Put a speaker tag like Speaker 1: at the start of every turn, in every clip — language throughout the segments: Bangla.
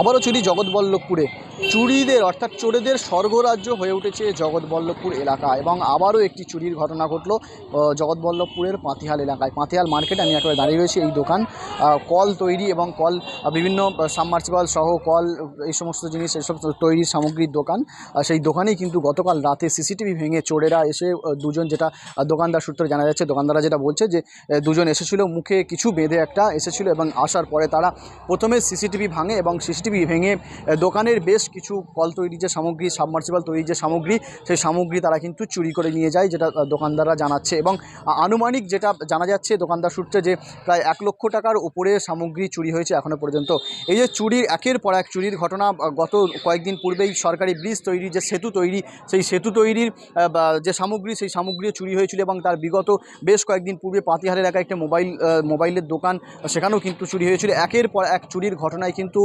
Speaker 1: আবারও চুরি জগৎবল্লভপুরে। চুরিদের অর্থাৎ চোরেদের স্বর্গরাজ্য হয়ে উঠেছে জগৎবল্লভপুর এলাকা এবং আবারও একটি চুরির ঘটনা ঘটলো জগৎবল্লভপুরের পাতিহাল এলাকায়। পাতিহাল মার্কেটে আমি একেবারে দাঁড়িয়ে রয়েছি এই দোকান। কল তৈরি এবং কল বিভিন্ন সাবমার্সিবল সহ কল, এই সমস্ত জিনিস এসব তৈরির সামগ্রীর দোকান। সেই দোকানেই কিন্তু গতকাল রাতে সিসিটিভি ভেঙে চোরেরা এসে দুজন যেটা দোকানদার সূত্রে জানা যাচ্ছে, দোকানদাররা যেটা বলছে যে দুজন এসেছিল, মুখে কিছু বেঁধে একটা এসেছিল এবং আসার পরে তারা প্রথমে সিসিটিভি ভাঙে এবং সিসিটিভি ভেঙে দোকানের বেশ কিছু কল তৈরি যে সামগ্রী সাবমার্সিবল তৈরি যে সামগ্রী, সেই সামগ্রী তারা কিন্তু চুরি করে নিয়ে যায়, যেটা দোকানদাররা জানাচ্ছে। এবং আনুমানিক যেটা জানা যাচ্ছে, দোকানদার সূত্রে যে প্রায় এক লক্ষ টাকার উপরে সামগ্রী চুরি হয়েছে এখনও পর্যন্ত। এই যে চুরির, একের পর এক চুরির ঘটনা গত কয়েকদিন পূর্বেই সরকারি ব্রিজ তৈরি যে সেতু তৈরি, সেই সেতু তৈরির যে সামগ্রী, সেই সামগ্রীও চুরি হয়েছিল এবং তার বিগত বেশ কয়েকদিন পূর্বে পাতিহার এলাকায় একটা মোবাইল মোবাইলের দোকান, সেখানেও কিন্তু চুরি হয়েছিল। একের পর এক চুরির ঘটনায় কিন্তু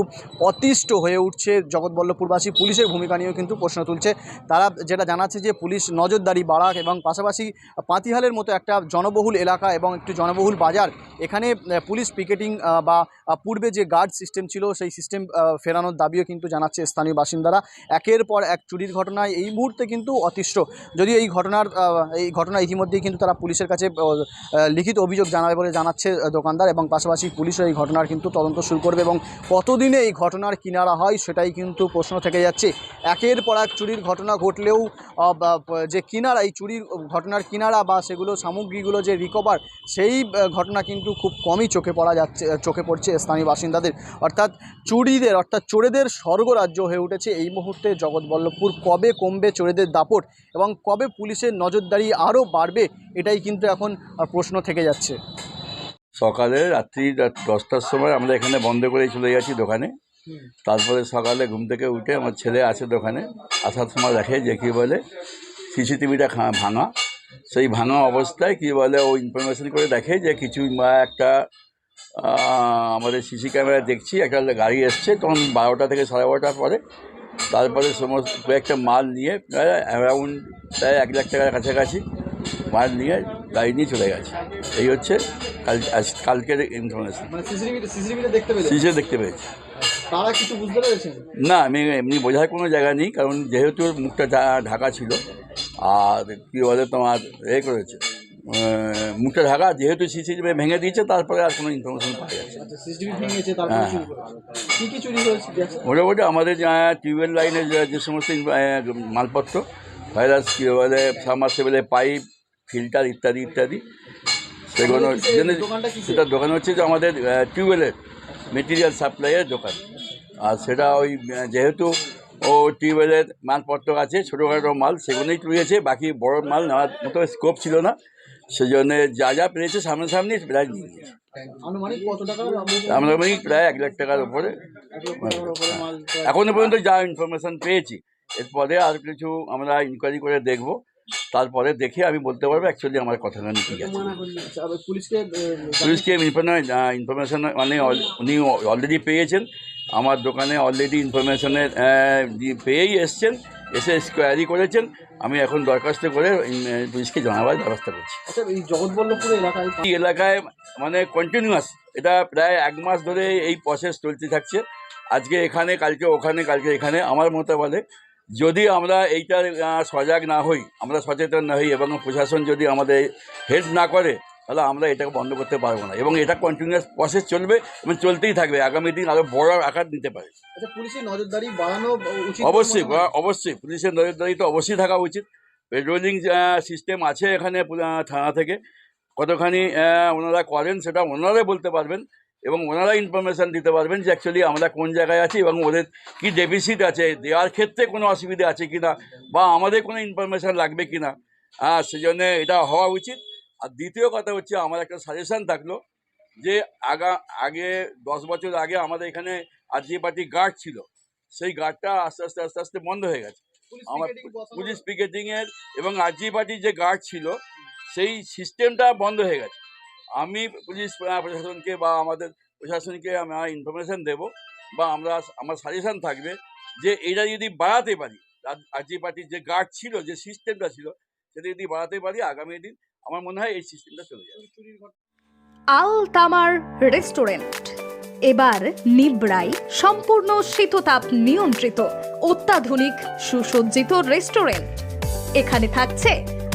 Speaker 1: অতিষ্ঠ হয়ে উঠছে জগৎবল্লভপুরবাসী। পুলিশের ভূমিকা নিয়েও কিন্তু প্রশ্ন তুলছে। তারা যেটা জানাচ্ছে যে, পুলিশ নজরদারি বাড়াক এবং পাশাপাশি পাতিহালের মতো একটা জনবহুল এলাকা এবং একটি জনবহুল বাজার, এখানে পুলিশ পিকেটিং বা পূর্বে যে গার্ড সিস্টেম ছিল, সেই সিস্টেম ফেরানোর দাবিও কিন্তু জানাচ্ছে স্থানীয় বাসিন্দারা। একের পর এক চুরির ঘটনায় এই মুহূর্তে কিন্তু অতিষ্ঠ। যদিও এই ঘটনার এই ঘটনা ইতিমধ্যেই কিন্তু তারা পুলিশের কাছে লিখিত অভিযোগ জানাবে বলে জানাচ্ছে দোকানদার এবং পাশাপাশি পুলিশও এই ঘটনার কিন্তু তদন্ত শুরু করবে এবং কতদিনে এই ঘটনার কিনারা হয়, সেটাই কিন্তু প্রশ্ন থেকে যাচ্ছে। একের পর এক চুরির ঘটনা ঘটলেও যে কিনারা, এই চুরির ঘটনার কিনারা বা সেগুলো সামগ্রীগুলো যে রিকভার সেই ঘটনা কিন্তু খুব কমই চোখে পড়া যাচ্ছে চোখে পড়ছে স্থানীয় বাসিন্দাদের। অর্থাৎ চুরিদের, অর্থাৎ চোরেদের স্বর্গরাজ্য হয়ে উঠেছে এই মুহূর্তে জগৎবল্লভপুর। কবে কমবে চোরেদের দাপট এবং কবে পুলিশের নজরদারি আরও বাড়বে, এটাই কিন্তু এখন প্রশ্ন থেকে যাচ্ছে।
Speaker 2: সকালে রাত্রি রাত- দশটার সময় আমরা এখানে বন্ধ করেই চলে গেছি দোকানে। তারপরে সকালে ঘুম থেকে উঠে আমার ছেলে আছে দোকানে আসার সময় দেখে যে কী বলে সিসিটিভিটা ভাঙা। সেই ভাঙা অবস্থায় কী বলে ও ইনফরমেশন করে দেখে যে কিছু বা একটা আমাদের সিসি ক্যামেরা দেখছি একটা গাড়ি এসছে তখন বারোটা থেকে সাড়ে বারোটার পরে তারপরে সমস্ত কয়েকটা মাল নিয়ে প্রায় অ্যারাউন্ড প্রায় এক লাখ টাকার কাছাকাছি মাল নিয়ে গাড়ি নিয়ে চলে গেছে। এই হচ্ছে কাল আজ- কালকের ইনফরমেশন
Speaker 1: মানে সিসিটিভিতে দেখতে
Speaker 2: পেয়েছি।
Speaker 1: তারা কিছু বুঝতে পেরেছেন?
Speaker 2: না আমি এমনি বোঝার কোনো জায়গা নেই কারণ যেহেতু মুখটা ঢাকা ছিল আর কী বলে তোমার এ করেছে মুখটা ঢাকা যেহেতু সিসিটিভি ভেঙে দিয়েছে তারপরে আর কোনো ইনফরমেশন পাওয়া যাচ্ছে।
Speaker 1: আচ্ছা
Speaker 2: হ্যাঁ।
Speaker 1: হয়েছে?
Speaker 2: মোটামুটি আমাদের টিউবওয়েল লাইনের যে সমস্ত মালপত্র ভাইরাস কী বলে সাবমার্সেবেলের পাইপ ফিল্টার ইত্যাদি ইত্যাদি সেগুলো সেটা দোকান হচ্ছে যে আমাদের টিউবওয়েলের মেটেরিয়াল সাপ্লাইয়ের দোকান। আর সেটা ওই যেহেতু ও টিউবওয়েলের মালপত্র আছে ছোটোখাটো মাল সেগুলোই তুলেছে বাকি বড় মাল নেওয়ার মতো স্কোপ ছিল না। সেই জন্যে যা যা পেরেছে সামনাসামনি প্রায় নিয়ে নিয়েছে।
Speaker 1: আনুমানিক
Speaker 2: আমরা প্রায় এক লাখ টাকার উপরে।
Speaker 1: মাল
Speaker 2: এখনও পর্যন্ত যা ইনফরমেশন পেয়েছি এরপরে আর কিছু আমরা ইনকোয়ারি করে দেখব। তারপরে দেখে আমি বলতে পারব অ্যাকচুয়ালি আমার কথাটা আছে।
Speaker 1: আচ্ছা, পুলিশকে
Speaker 2: ইনফরমেশন মানে উনি অলরেডি পেয়েছেন। আমার দোকানে অলরেডি ইনফরমেশনের পেয়েই এসছেন এসে স্কোয়ারি করেছেন। আমি এখন দরখাস্ত করে পুলিশকে জানাবার ব্যবস্থা করছি।
Speaker 1: আচ্ছা এই জগৎবল্লভপুর এলাকায়
Speaker 2: এই এলাকায় মানে কন্টিনিউয়াস এটা প্রায় এক মাস ধরে এই প্রসেস চলতে থাকছে। আজকে এখানে কালকে ওখানে কালকে এখানে আমার মতে বলে যদি আমরা এইটার সজাগ না হই আমরা সচেতন না হই এবং প্রশাসন যদি আমাদের হেল্প না করে তাহলে আমরা এটাকে বন্ধ করতে পারব না এবং এটা কন্টিনিউয়াস প্রসেস চলবে এবং চলতেই থাকবে। আগামী দিন আরও বড় আকার নিতে পারে।
Speaker 1: আচ্ছা পুলিশের নজরদারি বাড়ানো
Speaker 2: অবশ্যই অবশ্যই পুলিশের নজরদারি তো অবশ্যই থাকা উচিত। পেট্রোলিং সিস্টেম আছে এখানে থানা থেকে। কতখানি ওনারা করেন সেটা ওনারাই বলতে পারবেন। এবং ওনারা ইনফরমেশান দিতে পারবেন যে অ্যাকচুয়ালি আমরা কোন জায়গায় আছি এবং ওদের কী ডেফিসিট আছে দেওয়ার ক্ষেত্রে কোনো অসুবিধা আছে কি না বা আমাদের কোনো ইনফরমেশান লাগবে কি না হ্যাঁ সেই জন্যে এটা হওয়া উচিত। আর দ্বিতীয় কথা হচ্ছে আমার একটা সাজেশান থাকল যে আগা আগে দশ বছর আগে আমাদের এখানে আরজি পার্টি গার্ড ছিল। সেই গার্ডটা আস্তে আস্তে আস্তে আস্তে বন্ধ হয়ে গেছে। আমার পুলিশ পিকেটিংয়ের এবং আরজি পার্টির যে গার্ড ছিল সেই সিস্টেমটা বন্ধ হয়ে গেছে। আমি পুলিশ প্রশাসনকে বা আমাদের প্রশাসনকে আমরা ইনফরমেশান দেব বা আমরা, আমার সাজেশান থাকবে যে এটা যদি বাড়াতে পারি আরজি পার্টির যে গার্ড ছিল, যে সিস্টেমটা ছিল, সেটা যদি বাড়াতে পারি, আগামী দিন আমার মনে হয় এই সিস্টেমটা চলে যাবে।
Speaker 3: আল তামার রেস্টুরেন্ট। এবার নিবড়াই সম্পূর্ণ শীততাপ নিয়ন্ত্রিত, অত্যাধুনিক, সুসজ্জিত রেস্টুরেন্ট। এখানে থাকছে